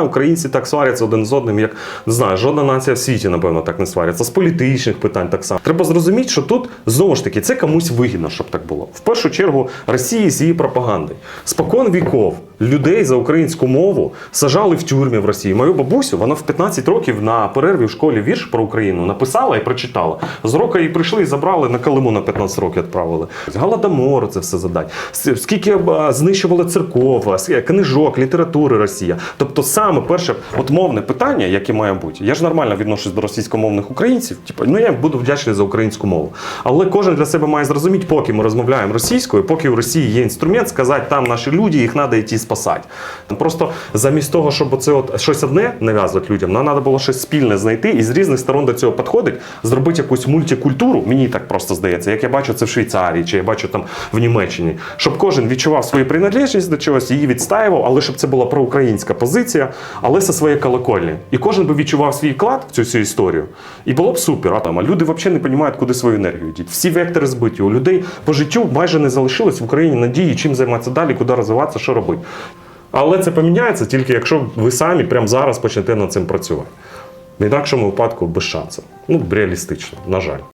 Українці так сваряться один з одним, як не знаю, жодна нація в світі, напевно, так не сваряться. З політичних питань так само. Треба зрозуміти, що тут знову ж таки це комусь вигідно, щоб так було. В першу чергу Росії з її пропагандою. Спокон віков людей за українську мову сажали в тюрмі в Росії. Мою бабусю, вона в 15 років на перерві в школі вірш про Україну написала і прочитала. З року її прийшли і забрали на Калиму на 15 років відправили. Голодомор це все задать. Скільки е, знищували церков, книжок, літератури Росія. Тобто саме перше от мовне питання, яке має бути. Я ж нормально відношусь до російськомовних українців. Типу, ну я буду вдячний за українську мову. Але кожен для себе має зрозуміти, поки ми розмовляємо російською, поки в Росії є інструмент, сказати, там наші люди, їх треба йти спасати. Просто замість того, щоб оце от щось одне нав'язувати людям, нам треба було щось спільне знайти і з різних сторон до цього підходить, зробити якусь мультикультуру. Мені так просто здається, як я бачу це в Швейцарії, чи я бачу там в Німеччині, щоб кожен відчував свою приналежність до чогось, її відстаював, але щоб це була проукраїнська позиція, але зі своєї колокольні. І кожен би відчував свій вклад в цю всю історію. І було б супер. А там а люди взагалі не розуміють, куди свою енергію діти. Всі вектори збиті. У людей по життю майже не залишилось в Україні надії, чим займатися далі, куди розвиватися, що робити. Але це поміняється тільки якщо ви самі прямо зараз почнете над цим працювати. В інакшому випадку без шансів. Ну, реалістично, на жаль.